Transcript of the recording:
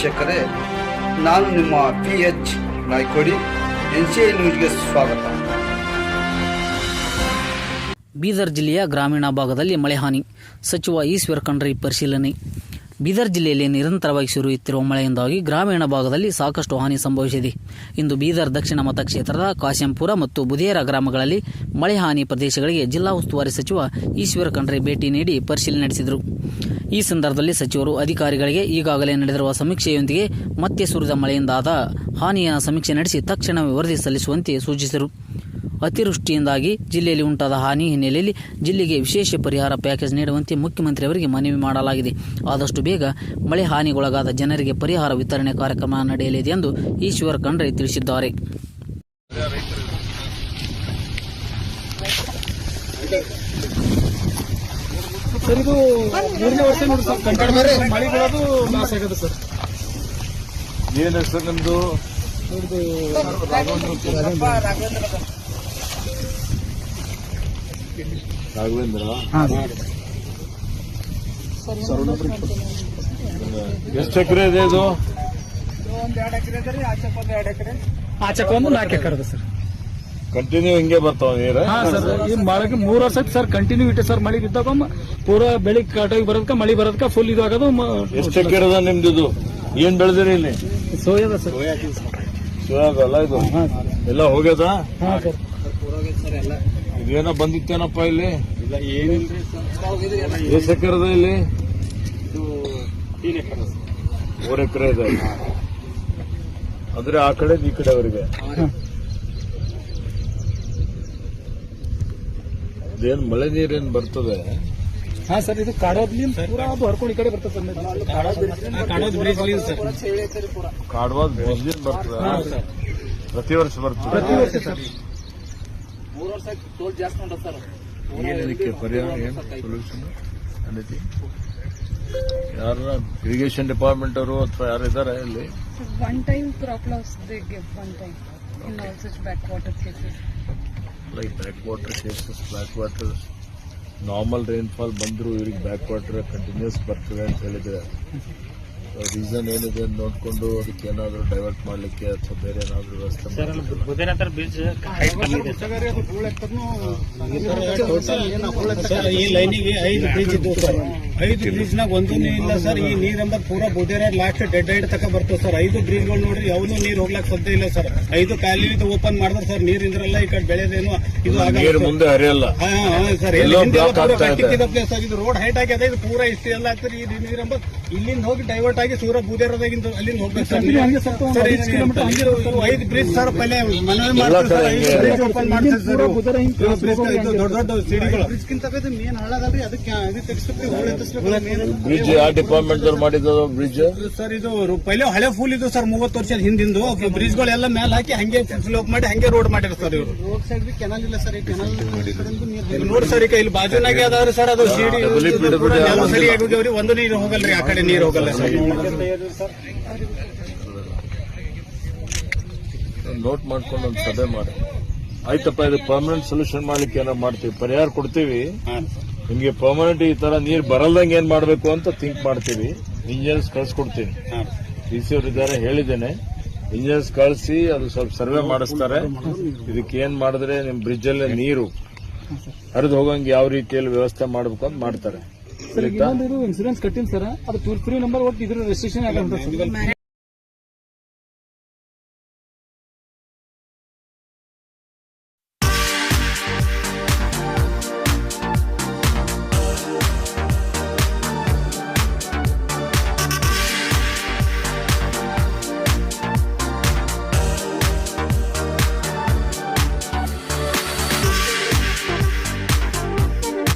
ವೀಕ್ಷಕರೇ, ನಾನು ನಿಮ್ಮ P H Naikodi, N C I ನ್ಯೂಸ್ಗೆ ಸ್ವಾಗತ. ಬೀದರ್ ಜಿಲ್ಲೆಯ ಗ್ರಾಮೀಣ ಭಾಗದಲ್ಲಿ ಮಳೆ ಹಾನಿ. ಸಚಿವ ಈಶ್ವರ್ ಖಂಡ್ರೆ ಪರಿಶೀಲನೆ. ಬೀದರ್ ಜಿಲ್ಲೆಯಲ್ಲಿ ನಿರಂತರವಾಗಿ ಸುರಿಯುತ್ತಿರುವ ಮಳೆಯಿಂದಾಗಿ ಗ್ರಾಮೀಣ ಭಾಗದಲ್ಲಿ ಸಾಕಷ್ಟು ಹಾನಿ ಸಂಭವಿಸಿದೆ. ಇಂದು ಬೀದರ್ ದಕ್ಷಿಣ ಮತಕ್ಷೇತ್ರದ ಕಾಶೆಂಪುರ ಮತ್ತು ಬುಧೇರ ಗ್ರಾಮಗಳಲ್ಲಿ ಮಳೆ ಹಾನಿ ಪ್ರದೇಶಗಳಿಗೆ ಜಿಲ್ಲಾ ಉಸ್ತುವಾರಿ ಸಚಿವ ಈಶ್ವರ್ ಖಂಡ್ರೆ ಭೇಟಿ ನೀಡಿ ಪರಿಶೀಲನೆ ನಡೆಸಿದರು. ಈ ಸಂದರ್ಭದಲ್ಲಿ ಸಚಿವರು ಅಧಿಕಾರಿಗಳಿಗೆ ಈಗಾಗಲೇ ನಡೆದಿರುವ ಸಮೀಕ್ಷೆಯೊಂದಿಗೆ ಮತ್ತೆ ಸುರಿದ ಮಳೆಯಿಂದಾದ ಹಾನಿಯ ಸಮೀಕ್ಷೆ ನಡೆಸಿ ತಕ್ಷಣವೇ ವರದಿ ಸಲ್ಲಿಸುವಂತೆ ಸೂಚಿಸಿದರು. ಅತಿವೃಷ್ಟಿಯಿಂದಾಗಿ ಜಿಲ್ಲೆಯಲ್ಲಿ ಉಂಟಾದ ಹಾನಿ ಹಿನ್ನೆಲೆಯಲ್ಲಿ ಜಿಲ್ಲೆಗೆ ವಿಶೇಷ ಪರಿಹಾರ ಪ್ಯಾಕೇಜ್ ನೀಡುವಂತೆ ಮುಖ್ಯಮಂತ್ರಿ ಅವರಿಗೆ ಮನವಿ ಮಾಡಲಾಗಿದೆ. ಆದಷ್ಟು ಬೇಗ ಮಳೆ ಹಾನಿಗೊಳಗಾದ ಜನರಿಗೆ ಪರಿಹಾರ ವಿತರಣೆ ಕಾರ್ಯಕ್ರಮ ನಡೆಯಲಿದೆ ಎಂದು ಈಶ್ವರ ಖಂಡ್ರೆ ತಿಳಿಸಿದ್ದಾರೆ. ಸರ್ ಇದು ಮೂರನೇ ವರ್ಷ ನೋಡಿ ಸರ್. ಮಳೆ ಬೀಳೋದು ಲಾಸ್ ಆಗಿದೆ ಸರ್. ಏನು ಹೆಸರು ನಿಮ್ದು? ರಾಘವೇಂದ್ರ ಎಷ್ಟು ಎಕರೆ ಇದೆ ಇದು? ಆಚೆಕ್ ಒಂದು ನಾಲ್ಕು ಎಕರೆ ಅದ ಸರ್. ಕಂಟಿನ್ಯೂ ಹಿಂಗೆ ಬರ್ತಾವ ನೀರ? ಹಾ ಸರ್ ಈ ಮಳೆಗೆ ಮೂರ್ ವರ್ಷ ಸರ್ ಕಂಟಿನ್ಯೂ ಇಟ್ಟೆ ಸರ್ ಮಳೆ ಬಿದ್ದಾಗ ಪೂರ ಬೆಳಿಗ್ಗೆ ಕಟಾಗಿ ಬರೋದಕ್ಕ ಮಳೆ ಬರೋದಕ್ಕ ಫುಲ್ ಇದು ಆಗೋದು ಎಷ್ಟು ಎಕರೆ ಅದ ನಿಮ್ದು ಇದು ಏನ್ ಬೆಳೆದಿರಿ ಇಲ್ಲಿ? ಸೋಯದ ಸರ್ ಸೋಯಾಗಲ್ಲ ಅಲ್ಲ ಇದು? ಎಲ್ಲ ಹೋಗ್ಯದ? ಹಾ ಸರ್ ಇದೇನೋ ಬಂದಿತ್ತೇನಪ್ಪ ಇಲ್ಲಿ? ಎಷ್ಟು ಎಕರೆ ಅದ ಇಲ್ಲಿ ಮೂರ್ ಎಕರೆ ಇದೆ. ಅಂದ್ರೆ ಆ ಕಡೆ ಈ ಕಡೆವರೆಗೆ ಇದೇನ್ ಮಳೆ ನೀರೇನ್ ಬರ್ತದೆ? ಹಾ ಸರ್ ಇದು ಕಾಡೋದ್ಲಿ ಪೂರಾ ಅದು ಹರ್ಕೊಂಡು ಈ ಕಡೆ ಬರ್ತದೆ ಸರ್ ಕಾಡೋದ್ ಬ್ರಿಡ್ಜ್ ಸರ್. ಕಾಡವಾದ ಬ್ರಿಡ್ಜಿನ್ ಬರ್ತದೆ. ಪ್ರತಿ ವರ್ಷ ಬರ್ತದೆ. ಪ್ರತಿ ವರ್ಷ ಸರ್. ಏನ್ ಇದಕ್ಕೆ ಪರಿಹಾರ ಏನು ಸೊಲ್ಯೂಷನ್ ಅನ್ನತಿ ಯಾರ ಇರಿಗೇಷನ್ ಡಿಪಾರ್ಟ್ಮೆಂಟ್ ಅವರು ಅಥವಾ ಯಾರು ಇದಾರೆ ಇಲ್ಲಿ? One time loss they give one time. In all such backwater cases. Like backwater cases backwater normal rainfall ಬಂದರೂ ಇವ್ರಿಗೆ ಬ್ಯಾಕ್ ವಾಟರ್ ಕಂಟಿನ್ಯೂಸ್ ಬರ್ತದೆ ಅಂತ ಹೇಳಿದ್ರೆ. ರೀಸನ್ ಏನಿದೆ ಅಂತ ನೋಡಿಕೊಂಡು ಅದಕ್ಕೆ ಏನಾದರೂ ಡೈವರ್ಟ್ ಮಾಡಲಿಕ್ಕೆ ಅಥವಾ ಬೇರೆ ಏನಾದರೂ ವ್ಯವಸ್ಥೆ ಈ ಲೈನಿಗೆ ಐದು ಬ್ರಿಡ್ಜ್ ಇದ್ದು ಸರ್ ಐದು ಬ್ರಿಡ್ಜ್ ನಾಗ ಒಂದೂ ಇಲ್ಲ ಸರ್. ಈ ನೀರ್ ಎಂಬ ಪೂರಾ ಬುದೇರ ಲಾಸ್ಟ್ ಡೆಡ್ ಐಡ್ ತಕ ಬರ್ತದೆ ಸರ್. ಐದು ಬ್ರಿಡ್ಜ್ಗಳು ನೋಡ್ರಿ ಯಾವ್ದು ನೀರ್ ಹೋಗ್ಲಾಕ್ ಸಾಧ್ಯ ಇಲ್ಲ ಸರ್. ಐದು ಖಾಲಿ ಓಪನ್ ಮಾಡಿದ್ರೆ ಸರ್. ನೀರ್ ಇಂದ್ರಲ್ಲ ಈ ಕಡೆ ಬೆಳೆದೇನು ಇದು. ಮುಂದೆ ಹರಿಯಲ್ಲ. ಸರ್ ಎಲ್ಲೋ ಇಲ್ಲಿ ಹಿಂದೆ ಎಲ್ಲ block ಪೂರಾ ಆಗ್ತಾ ಇದೆ. ಕಟ್ಟಿಕ್ಕಿದ place ಆಗಿದೆ. ರೋಡ್ ಹೈಟ್ ಆಗಿದೆ. ಇದು ಪೂರಾ ಇಷ್ಟು ಎಲ್ಲ ಆಗ್ತದೆ. ಈ ನೀರ್ ಎಂಬ ಇಲ್ಲಿಂದ ಹೋಗಿ ಡೈವರ್ಟ್ ಆಗಿ ಸೂರ ಬೂದೇರದಾಗಿಂದ ಅಲ್ಲಿಂದ ಹೋಗ್ಬೇಕು ಸರ್. ಐದು ಬ್ರಿಡ್ಜ್ ಸರ್ ಪಲ್ಲೆ ಮನವಿ ಮಾಡ್ತಾರೆ ಓಪನ್ ಮಾಡ್ತಾರೆ ಸರ್. ಬ್ರಿಡ್ಜ್ ದೊಡ್ಡ ದೊಡ್ಡ ಸಿಡಿಗಳು. ಮೇನ್ ಹಳ್ಳದಲ್ರಿ. ಅದಕ್ಕೆ ಅದಕ್ಕೆ ತೆಗಿಸ್ಬೇಕು ಹೋಳಿ ಎತ್ತಿಸ್ಬೇಕು ಬ್ರಿಡ್ಜ್ ಆ ಡಿಪಾರ್ಟ್ಮೆಂಟ್ ಮಾಡಿದ ಮಾಡಿದ್ದು ಬ್ರಿಡ್ಜ್ ಸರ್ ಇದು ಪೈಲೆ ಹಳೆ ಫುಲ್ ಇದು ಸರ್ ಮೂವತ್ತು ವರ್ಷದ ಹಿಂದಿಂದು. ಬ್ರಿಡ್ಜ್ ಗಳೆಲ್ಲ ಮೇಲೆ ಹಾಕಿ ಹಂಗೆ ಸ್ಲೋಪ್ ಮಾಡಿ ಹಂಗೆ ರೋಡ್ ಮಾಡಿದ್ರು ಸರ್ ಇವರು. ರೋಡ್ ಸೈಡ್ ಬಿ ಕೆನಲ್ ಇಲ್ಲ ಸರ್ ಕೆನಲ್ ನೋಡಿ ಸರ್ ಈಗ ಇಲ್ಲಿ ಬಾಜುನಾಗೆ ಅದಾವ್ರಿ ಸರ್ ಅದು ಸಿಡಿ ಸರಿ ಆಗೋಗ್ಯಾವ್ರಿ ಒಂದು ನೀರು ಹೋಗಲ್ರಿ ಆ ಕಡೆ ನೀರು ಹೋಗಲ್ಲ ಸರ್. ನೋಟ್ ಮಾಡ್ಕೊಂಡು ಒಂದು ಸಭೆ ಮಾಡಿ. ಆಯ್ತಪ್ಪ ಇದು ಪರ್ಮನೆಂಟ್ ಸೊಲ್ಯೂಷನ್ ಮಾಡ್ಲಿಕ್ಕೆ ಏನೋ ಮಾಡ್ತೀವಿ. ಪರಿಹಾರ ಕೊಡ್ತೀವಿ. ನಿಮ್ಗೆ ಪರ್ಮನೆಂಟ್ ಈ ತರ ನೀರು ಬರಲ್ದಂಗೆ ಏನ್ ಮಾಡಬೇಕು ಅಂತ ಥಿಂಕ್ ಮಾಡ್ತೀವಿ. ಇಂಜಿನಿಯರ್ಸ್ ಕಳ್ಸಿಕೊಡ್ತೀನಿ. ಡಿ ಸಿ ಅವರು ಇದ್ದಾರೆ ಹೇಳಿದ್ದೇನೆ. ಇಂಜಿನಿಯರ್ಸ್ ಕಳಿಸಿ ಅದು ಸ್ವಲ್ಪ ಸರ್ವೆ ಮಾಡಿಸ್ತಾರೆ. ಇದಕ್ಕೆ ಏನ್ ಮಾಡಿದ್ರೆ ನಿಮ್ ಬ್ರಿಡ್ಜ್ ಅಲ್ಲಿ ನೀರು ಹರಿದು ಹೋಗಂಗೆ ಯಾವ ರೀತಿಯಲ್ಲಿ ವ್ಯವಸ್ಥೆ ಮಾಡಬೇಕು ಅಂತ ಮಾಡ್ತಾರೆ. ಸರ್ ಇನ್ನೊಂದು ಇದು ಇನ್ಸೂರೆನ್ಸ್ ಕಟ್ಟಿನ ಸರ್ ಅದು ಟೂ ನಂಬರ್ ಒಟ್ಟು ಇದ್ರ ರಿಜಿಸ್ಟ್ರೇಷನ್ ಆಗಲ್ಲ